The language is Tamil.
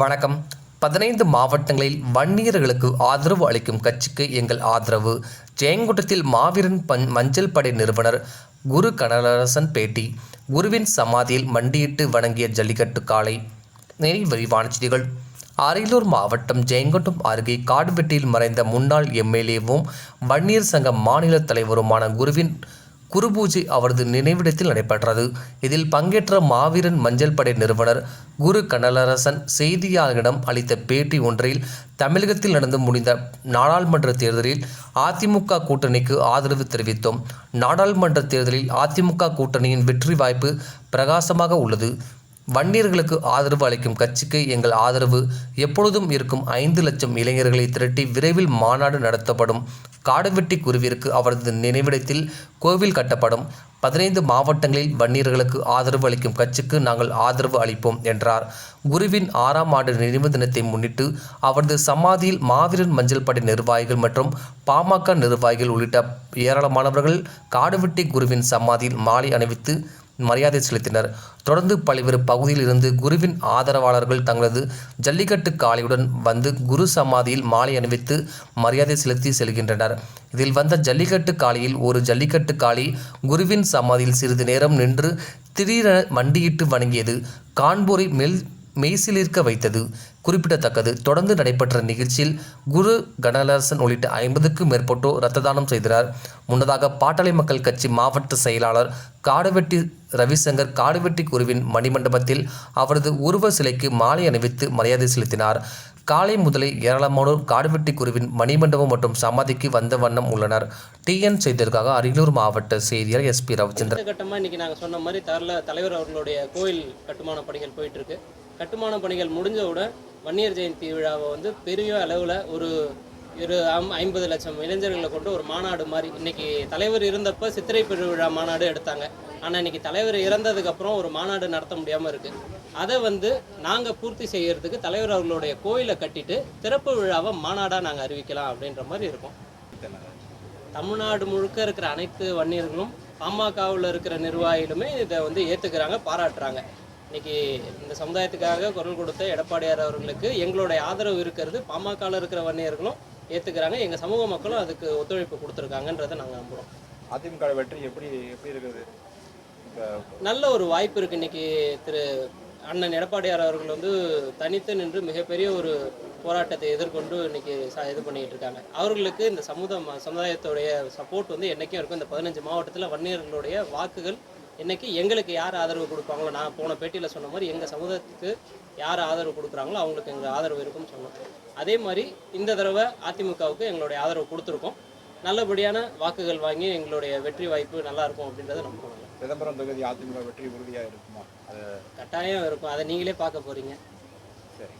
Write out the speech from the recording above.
வணக்கம். பதினைந்து மாவட்டங்களில் வன்னியர்களுக்கு ஆதரவு அளிக்கும் கட்சிக்கு எங்கள் ஆதரவு. ஜெயங்குட்டத்தில் மாவீரன் பஞ் மஞ்சள் படை நிறுவனர் குரு கனகரசன் பேட்டி. குருவின் சமாதியில் மண்டியிட்டு வணங்கிய ஜல்லிக்கட்டு காளை நெறி விரிவான செய்திகள். அரியலூர் மாவட்டம் ஜெயங்கொண்டம் அருகே காடுவெட்டியில் மறைந்த முன்னாள் எம்எல்ஏவும் வன்னியர் சங்க மாநில தலைவருமான குருவின் குருபூஜை அவரது நினைவிடத்தில் நடைபெற்றது. இதில் பங்கேற்ற மாவீரன் மஞ்சள் படை நிறுவனர் குரு கனலரசன் செய்தியாளர்களிடம் அளித்த பேட்டி ஒன்றில் தமிழகத்தில் நடந்து முடிந்த நாடாளுமன்ற தேர்தலில் அதிமுக கூட்டணிக்கு ஆதரவு தெரிவித்தோம். நாடாளுமன்ற தேர்தலில் அதிமுக கூட்டணியின் வெற்றி வாய்ப்பு பிரகாசமாக உள்ளது. வன்னியர்களுக்கு ஆதரவு அளிக்கும் கட்சிக்கு எங்கள் ஆதரவு எப்பொழுதும் இருக்கும் ஐந்து லட்சம் இளைஞர்களை திரட்டி விரைவில் மாநாடு நடத்தப்படும். காடுவெட்டி குருவிற்கு அவரது நினைவிடத்தில் கோவில் கட்டப்படும். பதினைந்து மாவட்டங்களில் வன்னியர்களுக்கு ஆதரவு அளிக்கும் கட்சிக்கு நாங்கள் ஆதரவு அளிப்போம் என்றார். குருவின் ஆறாம் ஆண்டு நினைவு தினத்தை முன்னிட்டு அவரது சமாதியில் மாவீரன் மஞ்சள் படை நிர்வாகிகள் மற்றும் பாமக நிர்வாகிகள் உள்ளிட்ட ஏராளமானவர்கள் காடுவெட்டி குருவின் சமாதியில் மாலை அணிவித்து மரியாதை செலுத்தினர். தொடர்ந்து பல்வேறு பகுதியில் இருந்து குருவின் ஆதரவாளர்கள் தங்களது ஜல்லிக்கட்டு காளையுடன் வந்து குரு சமாதியில் மாலை அணிவித்து மரியாதை செலுத்தி செல்கின்றனர். இதில் வந்த ஜல்லிக்கட்டு காளையில் ஒரு ஜல்லிக்கட்டு காளி குருவின் சமாதியில் சிறிது நேரம் நின்று திடீரென மண்டியிட்டு வணங்கியது. காண்போரை மெல் மெய்சிலிருக்க வைத்தது குறிப்பிடத்தக்கது. தொடர்ந்து நடைபெற்ற நிகழ்ச்சியில் குரு கணலரசன் உள்ளிட்ட ஐம்பதுக்கும் மேற்பட்டோர் இரத்த தானம் செய்தனர் முன்னதாக பாட்டாளி மக்கள் கட்சி மாவட்ட செயலாளர் காடுவெட்டி ரவிசங்கர் காடுவெட்டி குருவின் மணிமண்டபத்தில் அவரது உருவ சிலைக்கு மாலை அணிவித்து மரியாதை செலுத்தினார். காலை முதலே ஏராளமானோர் காடுவெட்டி குருவின் மணிமண்டபம் மற்றும் சமாதிக்கு வந்த வண்ணம் உள்ளனர். டிஎன் செய்திற்காக அரியலூர் மாவட்ட செய்தியாளர் எஸ்பி ரவிச்சந்திரன். கட்டமாக இன்றைக்கி நாங்கள் சொன்ன மாதிரி தரல தலைவர் அவர்களுடைய கோயில் கட்டுமான பணிகள் போயிட்டு இருக்கு. கட்டுமான பணிகள் முடிஞ்சவுடன் வன்னியர் ஜெயந்தி விழாவை வந்து பெரிய அளவில் ஒரு இரு ஐம்பது லட்சம் இளைஞர்களை கொண்டு ஒரு மாநாடு மாதிரி. இன்னைக்கு தலைவர் இருந்தப்போ சித்திரை பெருவிழா மாநாடு எடுத்தாங்க. ஆனால் இன்னைக்கு தலைவர் இறந்ததுக்கப்புறம் ஒரு மாநாடு நடத்த முடியாமல் இருக்குது அதை வந்து நாங்கள் பூர்த்தி செய்கிறதுக்கு தலைவர் அவர்களுடைய கோயிலை கட்டிட்டு திறப்பு விழாவை மாநாடாக நாங்கள் அறிவிக்கலாம் அப்படின்ற மாதிரி இருக்கோம். தமிழ்நாடு முழுக்க இருக்கிற அனைத்து வன்னியர்களும் பாமகவில் இருக்கிற நிர்வாகிகளுமே இதை வந்து ஏற்றுக்கிறாங்க பாராட்டுறாங்க. இன்னைக்கு இந்த சமுதாயத்துக்காக குரல் கொடுத்த எடப்பாடியார் அவர்களுக்கு எங்களுடைய ஆதரவு இருக்கிறது. பாமகவில் இருக்கிற வன்னியர்களும் ஏற்றுக்கிறாங்க எங்கள் சமூக மக்களும் அதுக்கு ஒத்துழைப்பு கொடுத்துருக்காங்கன்றதை நாங்கள் நம்புகிறோம் அதிமுக வெற்றி எப்படி எப்படி இருக்குது? நல்ல ஒரு வாய்ப்பு இருக்குது இன்னைக்கு திரு அண்ணன் எடப்பாடியார் அவர்கள் வந்து தனித்து நின்று மிகப்பெரிய ஒரு போராட்டத்தை எதிர்கொண்டு இன்னைக்கு இது பண்ணிட்டு இருக்காங்க. அவர்களுக்கு இந்த சமுதாய சமுதாயத்துடைய சப்போர்ட் வந்து என்றைக்கும் இருக்கும். இந்த பதினஞ்சு மாவட்டத்தில் வன்னியர்களுடைய வாக்குகள் என்னைக்கு எங்களுக்கு யார் ஆதரவு கொடுப்பாங்களோ நான் போன பேட்டியில் சொன்ன மாதிரி எங்கள் சமுதாயத்துக்கு யார் ஆதரவு கொடுக்குறாங்களோ அவங்களுக்கு எங்கள் ஆதரவு இருக்கும்னு சொன்னோம். அதே மாதிரி இந்த தடவை அதிமுகவுக்கு எங்களுடைய ஆதரவு கொடுத்துருக்கோம். நல்லபடியான வாக்குகள் வாங்கி எங்களுடைய வெற்றி வாய்ப்பு நல்லா இருக்கும் அப்படின்றத நம்புகிறோம் சிதம்பரம் தொகுதி அதிமுக வெற்றி உறுதியாக இருக்குமா? அது கட்டாயம் இருக்கும். அதை நீங்களே பார்க்க போறீங்க. சரி.